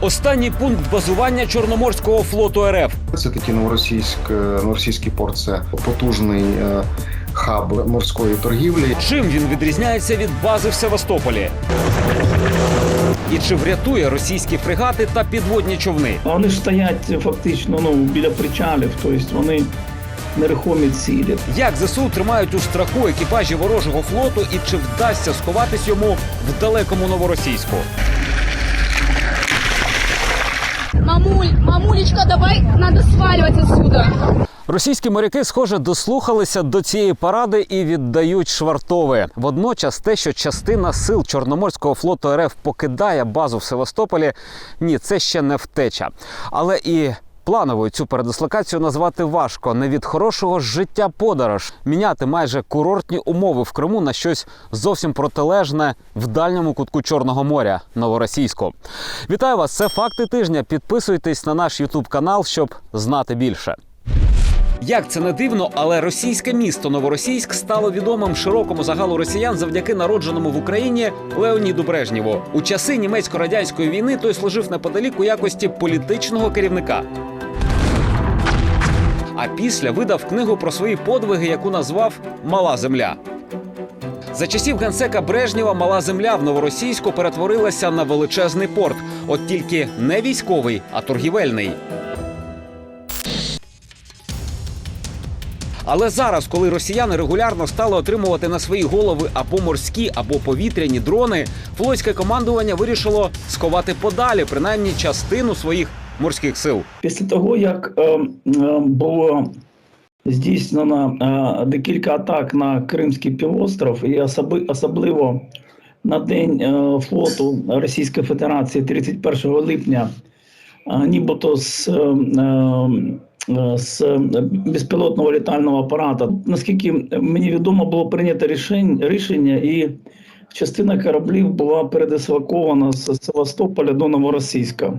Останній пункт базування Чорноморського флоту РФ. Це такий новоросійськ, е, новоросійський порт, це потужний е, хаб морської торгівлі. Чим він відрізняється від бази в Севастополі? І чи врятує російські фрегати та підводні човни? Вони ж стоять фактично ну, біля причалів, тобто вони нерухомі цілі. Як ЗСУ тримають у страху екіпажі ворожого флоту і чи вдасться сховатись йому в далекому новоросійську? Мамуль, мамулечка, давай, надо сваливать отсюда. Російські моряки, схоже, дослухалися до цієї поради і віддають швартови. Водночас, те, що частина сил Чорноморського флоту РФ покидає базу в Севастополі, ні, це ще не втеча. Але і плановою цю передислокацію назвати важко. Не від хорошого життя подорож міняти майже курортні умови в Криму на щось зовсім протилежне в дальньому кутку Чорного моря новоросійську. Вітаю вас! Це факти тижня. Підписуйтесь на наш Ютуб канал, щоб знати більше. Як це не дивно, але російське місто Новоросійськ стало відомим широкому загалу росіян завдяки народженому в Україні Леоніду Брежнєву. У часи німецько-радянської війни той служив неподалік у якості політичного керівника. А після видав книгу про свої подвиги, яку назвав Мала земля. За часів генсека Брежнєва мала земля в новоросійську перетворилася на величезний порт, от тільки не військовий, а торгівельний. Але зараз, коли росіяни регулярно стали отримувати на свої голови або морські, або повітряні дрони, флотське командування вирішило сховати подалі принаймні частину своїх морських сил. Після того, як е, е, було здійснено е, декілька атак на Кримський півостров, і особи, особливо на день е, флоту Російської Федерації 31 липня, е, нібито з, е, з безпілотного літального апарату, наскільки мені відомо, було прийнято рішення, і частина кораблів була передислокована з Севастополя до Новоросійська.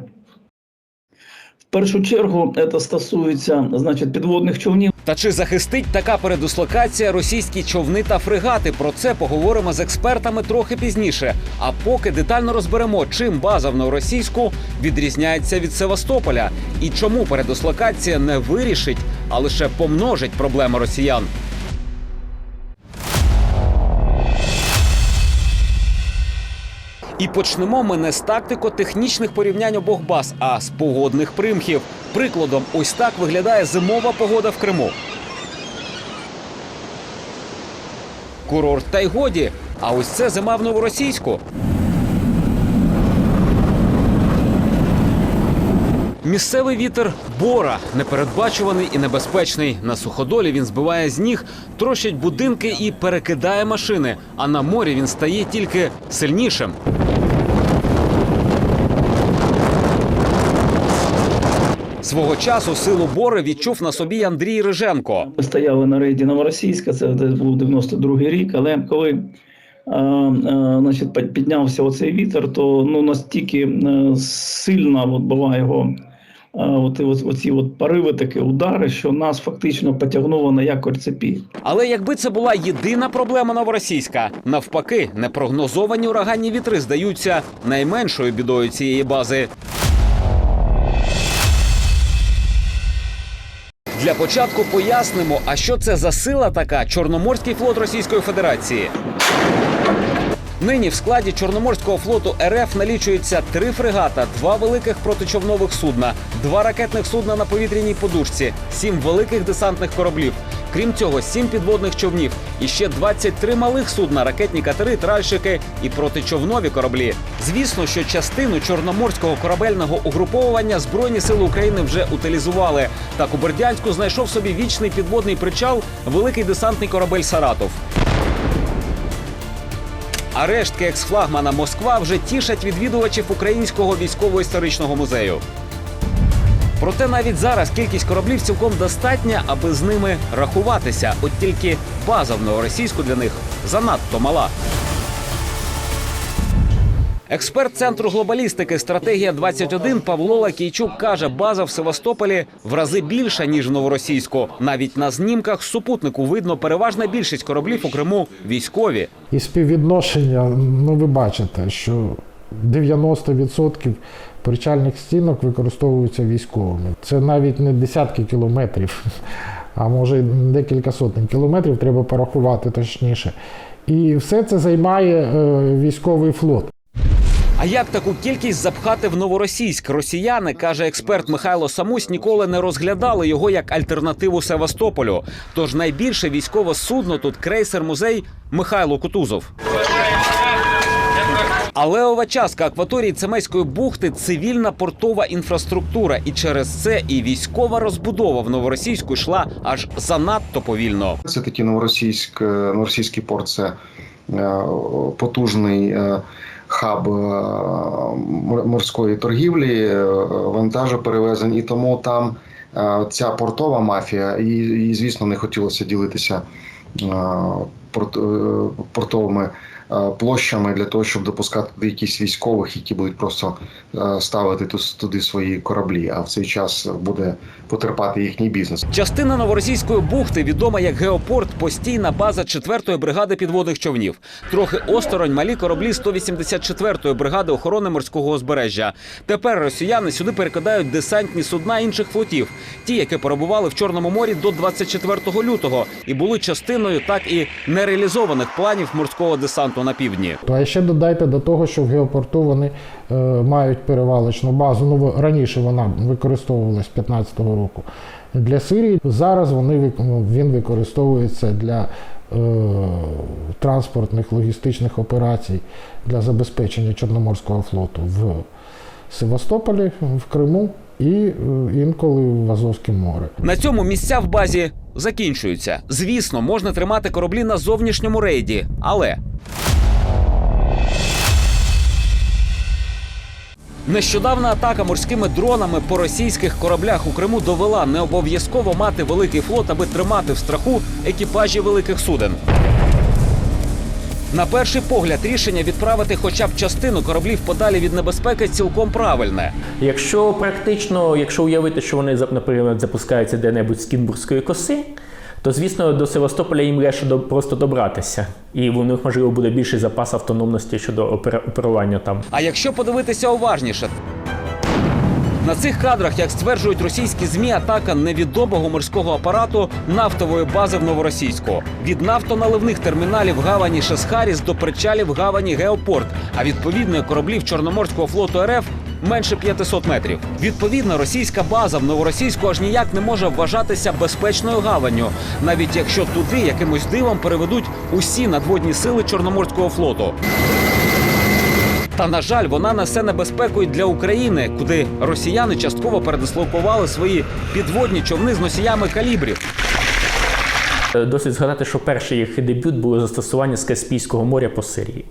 Першу чергу це стосується значить, підводних човнів. Та чи захистить така передислокація російські човни та фрегати? Про це поговоримо з експертами трохи пізніше. А поки детально розберемо, чим база в новоросійську відрізняється від Севастополя і чому передислокація не вирішить, а лише помножить проблеми росіян. І почнемо ми не з тактико-технічних порівнянь обох баз, а з погодних примхів. Прикладом, ось так виглядає зимова погода в Криму. Курорт та й годі. А ось це зима в новоросійську. Місцевий вітер бора непередбачуваний і небезпечний. На суходолі він збиває з ніг, трощить будинки і перекидає машини. А на морі він стає тільки сильнішим. Свого часу силу бори відчув на собі Андрій Риженко. Ми стояли на рейді Новоросійська, це десь був 92-й рік, але коли е, е, значить, піднявся оцей вітер, то ну, настільки е, сильна от була його от, от, оці от пориви, такі удари, що нас фактично потягнуло на якорь цепі. Але якби це була єдина проблема новоросійська, навпаки, непрогнозовані ураганні вітри здаються найменшою бідою цієї бази. Для початку пояснимо, а що це за сила така Чорноморський флот Російської Федерації. Нині в складі Чорноморського флоту РФ налічується три фрегата, два великих протичовнових судна, два ракетних судна на повітряній подушці, сім великих десантних кораблів. Крім цього, сім підводних човнів і ще 23 малих судна, ракетні катери, тральщики і протичовнові кораблі. Звісно, що частину чорноморського корабельного угруповування збройні сили України вже утилізували. Так у Бердянську знайшов собі вічний підводний причал великий десантний корабель Саратов. А рештки екс-флагмана Москва вже тішать відвідувачів українського військово-історичного музею. Проте навіть зараз кількість кораблів цілком достатня, аби з ними рахуватися. От тільки база в новоросійську для них занадто мала. Експерт центру глобалістики стратегія 21 Павло Лакійчук каже, база в Севастополі в рази більша ніж в новоросійську. Навіть на знімках супутнику видно переважна більшість кораблів у Криму військові. І співвідношення, ну ви бачите, що 90% причальних стінок використовуються військовими. Це навіть не десятки кілометрів, а може декілька сотень кілометрів, треба порахувати точніше. І все це займає е, військовий флот. А як таку кількість запхати в новоросійськ? Росіяни, каже експерт Михайло Самусь, ніколи не розглядали його як альтернативу Севастополю. Тож найбільше військове судно тут крейсер музей Михайло Кутузов. Але овачаска акваторії Цемеської бухти цивільна портова інфраструктура, і через це і військова розбудова в новоросійську йшла аж занадто повільно. Це такий новоросійськ, е, новоросійський порт це е, потужний е, хаб е, морської торгівлі, вантажу вантажоперевезень, і тому там е, ця портова мафія, і, і звісно, не хотілося ділитися е, е, портовими е, площами для того, щоб допускати якісь військових, які будуть просто е, ставити туди свої кораблі. А в цей час буде потерпати їхній бізнес. Частина новоросійської бухти, відома як геопорт, постійна база 4-ї бригади підводних човнів. Трохи осторонь малі кораблі 184-ї бригади охорони морського узбережжя. Тепер росіяни сюди перекидають десантні судна інших флотів, ті, які перебували в Чорному морі до 24 лютого, і були частиною так і нереалізованих планів морського десанту на півдні. А ще додайте до того, що в геопорту вони е, мають перевалочну базу. Ну, раніше вона використовувалась 15-го року для Сирії. Зараз вони, ну, він використовується для е, транспортних логістичних операцій для забезпечення Чорноморського флоту в Севастополі, в Криму і е, інколи в Азовське море. На цьому місця в базі закінчуються. Звісно, можна тримати кораблі на зовнішньому рейді, але. Нещодавна атака морськими дронами по російських кораблях у Криму довела не обов'язково мати великий флот, аби тримати в страху екіпажі великих суден. На перший погляд, рішення відправити хоча б частину кораблів подалі від небезпеки цілком правильне. Якщо практично, якщо уявити, що вони наприклад запускаються де-небудь з Кінбурзької коси, то звісно до Севастополя їм легше до, просто добратися, і у них можливо буде більший запас автономності щодо опера- оперування там. А якщо подивитися уважніше, на цих кадрах, як стверджують російські змі, атака невідомого морського апарату нафтової бази в Новоросійську від нафтоналивних терміналів гавані Шесхаріс до причалів гавані Геопорт, а відповідно кораблів Чорноморського флоту РФ менше 500 метрів. Відповідно, російська база в Новоросійську аж ніяк не може вважатися безпечною гаванню, навіть якщо туди якимось дивом переведуть усі надводні сили Чорноморського флоту. Та на жаль, вона несе небезпеку і для України, куди росіяни частково передислокували свої підводні човни з носіями калібрів. Е, Досить згадати, що перший їх дебют було застосування з Каспійського моря по Сирії.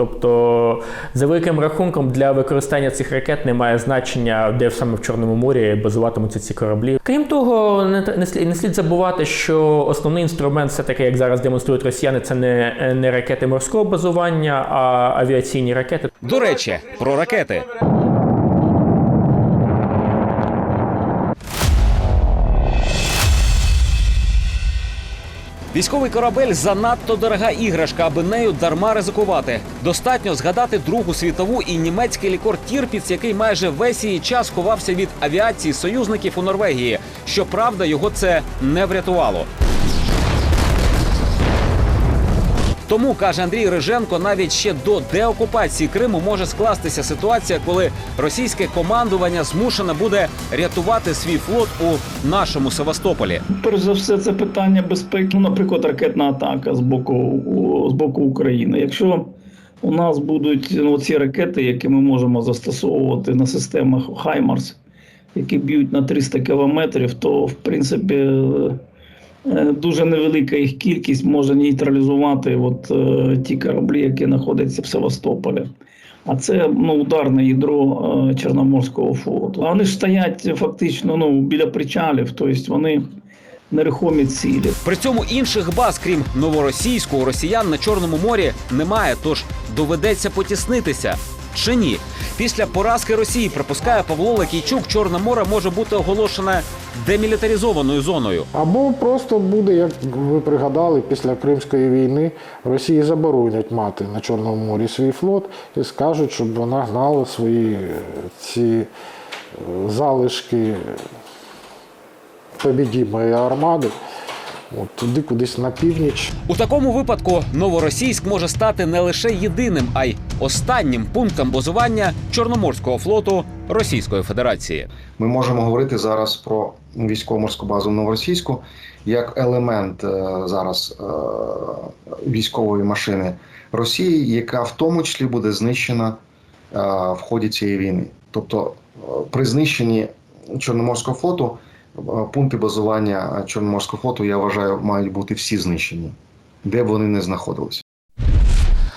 Тобто, за великим рахунком, для використання цих ракет немає значення, де саме в Чорному морі базуватимуться ці кораблі. Крім того, не, слід, не слід забувати, що основний інструмент, все таки, як зараз демонструють росіяни, це не, не ракети морського базування, а авіаційні ракети. До речі, про ракети. Військовий корабель занадто дорога іграшка, аби нею дарма ризикувати. Достатньо згадати Другу світову і німецький лікор Тірпіц, який майже весь її час ховався від авіації союзників у Норвегії. Щоправда, його це не врятувало. Тому каже Андрій Риженко, навіть ще до деокупації Криму може скластися ситуація, коли російське командування змушене буде рятувати свій флот у нашому Севастополі. Перш за все, це питання безпеки. Ну, наприклад, ракетна атака з боку, з боку України. Якщо у нас будуть ну, ці ракети, які ми можемо застосовувати на системах Хаймарс, які б'ють на 300 кілометрів, то в принципі дуже невелика їх кількість може нейтралізувати от, е, ті кораблі, які знаходяться в Севастополі. А це ну, ударне ядро е, Чорноморського флоту. А вони ж стоять фактично ну, біля причалів, тобто вони нерухомі цілі. При цьому інших баз, крім новоросійського, росіян на чорному морі немає. Тож доведеться потіснитися. Чи ні? Після поразки Росії припускає Павло Лакійчук, Чорне море може бути оголошене демілітаризованою зоною. Або просто буде, як ви пригадали, після Кримської війни Росії заборонять мати на Чорному морі свій флот і скажуть, щоб вона гнала свої е, ці е, залишки побідімої армади от, туди кудись на північ. У такому випадку Новоросійськ може стати не лише єдиним, а й останнім пунктом базування Чорноморського флоту Російської Федерації. Ми можемо говорити зараз про військово-морську базу в Новоросійську як елемент е, зараз е, військової машини Росії, яка в тому числі буде знищена е, в ході цієї війни. Тобто при знищенні Чорноморського флоту пункти базування Чорноморського флоту, я вважаю, мають бути всі знищені, де б вони не знаходилися.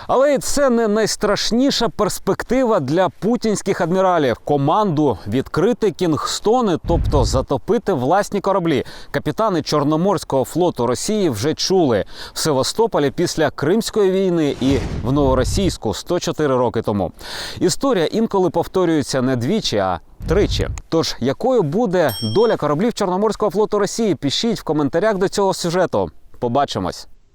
Але це не найстрашніша перспектива для путінських адміралів. Команду відкрити кінгстони, тобто затопити власні кораблі. Капітани Чорноморського флоту Росії вже чули в Севастополі після Кримської війни і в Новоросійську 104 роки тому. Історія інколи повторюється не двічі, а тричі. Тож якою буде доля кораблів Чорноморського флоту Росії? Пишіть в коментарях до цього сюжету. Побачимось.